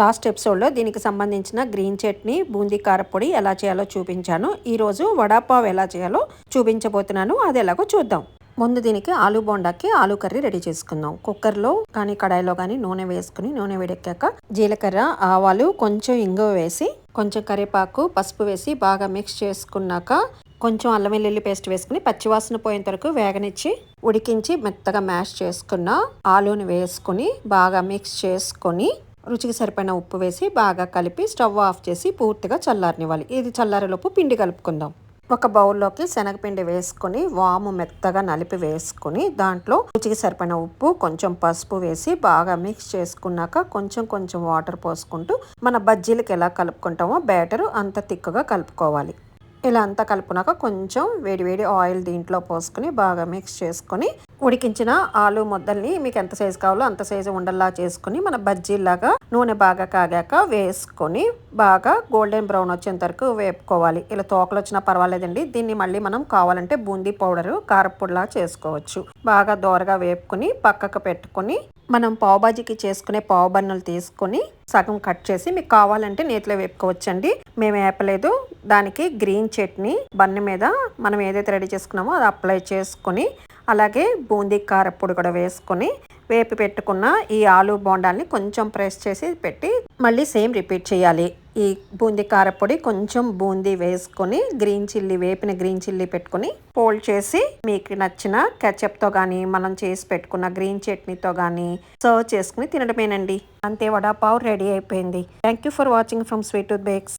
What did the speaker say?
Last ఎపిసోడ్లో దీనికి సంబంధించిన గ్రీన్ చట్నీ బూందీ కారపొడి ఎలా చేయాలో చూపించాను. ఈరోజు వడాపావ్ ఎలా చేయాలో చూపించబోతున్నాను. అది ఎలాగో చూద్దాం. ముందు దీనికి ఆలు బోండాకి ఆలు కర్రీ రెడీ చేసుకుందాం. కుక్కర్లో కానీ కడాయిలో కానీ నూనె వేసుకుని నూనె వేడెక్కాక జీలకర్ర ఆవాలు కొంచెం ఇంగువ వేసి కొంచెం కరివేపాకు పసుపు వేసి బాగా మిక్స్ చేసుకున్నాక కొంచెం అల్లం వెల్లుల్లి పేస్ట్ వేసుకుని పచ్చివాసన పోయేంత వరకు వేగనిచ్చి ఉడికించి మెత్తగా మ్యాష్ చేసుకున్న ఆలూని వేసుకుని బాగా మిక్స్ చేసుకొని రుచికి సరిపడిన ఉప్పు వేసి బాగా కలిపి స్టవ్ ఆఫ్ చేసి పూర్తిగా చల్లారనివ్వాలి. ఇది చల్లారేలోపు పిండి కలుపుకుందాం. ఒక బౌల్లోకి శనగపిండి వేసుకొని వాము మెత్తగా నలిపి వేసుకొని దాంట్లో రుచికి సరిపడిన ఉప్పు కొంచెం పసుపు వేసి బాగా మిక్స్ చేసుకున్నాక కొంచెం కొంచెం వాటర్ పోసుకుంటూ మన బజ్జీలకి ఎలా కలుపుకుంటామో బ్యాటర్ అంత తిక్కుగా కలుపుకోవాలి. ఇలా అంతా కలుపునాక కొంచెం వేడివేడి ఆయిల్ దీంట్లో పోసుకొని బాగా మిక్స్ చేసుకొని ఉడికించిన ఆలు ముద్దల్ని మీకు ఎంత సైజు కావాలో అంత సైజు ఉండల్లా చేసుకుని మన బజ్జీలాగా నూనె బాగా కాగాక వేసుకొని బాగా గోల్డెన్ బ్రౌన్ వచ్చేంత వరకు వేపుకోవాలి. ఇలా తోకలు వచ్చినా పర్వాలేదండి. దీన్ని మళ్ళీ మనం కావాలంటే బూందీ పౌడర్ కారపొడిలా చేసుకోవచ్చు. బాగా దోరగా వేపుకొని పక్కకు పెట్టుకొని మనం పావుబాజీకి చేసుకునే పావు బన్నులు తీసుకొని సగం కట్ చేసి మీకు కావాలంటే నేతిలో వేపుకోవచ్చండి. మేము వేపలేదు. దానికి గ్రీన్ చట్నీ బన్ను మీద మనం ఏదైతే రెడీ చేసుకున్నామో అది అప్లై చేసుకొని అలాగే బూందీ కారపొడి కూడా వేసుకొని వేపి పెట్టుకున్న ఈ ఆలు బోండాల్ని కొంచెం ప్రెస్ చేసి పెట్టి మళ్ళీ సేమ్ రిపీట్ చేయాలి. ఈ బూందీ కారపొడి కొంచెం బూందీ వేసుకొని గ్రీన్ చిల్లీ వేపిన గ్రీన్ చిల్లీ పెట్టుకొని పోల్డ్ చేసి మీకు నచ్చిన కెచప్తో కానీ మనం చేసి పెట్టుకున్న గ్రీన్ చట్నీతో కానీ సర్వ్ చేసుకుని తినడమేనండి. అంతే వడాపావ్ రెడీ అయిపోయింది. Thank you for watching from Sweet Bakes.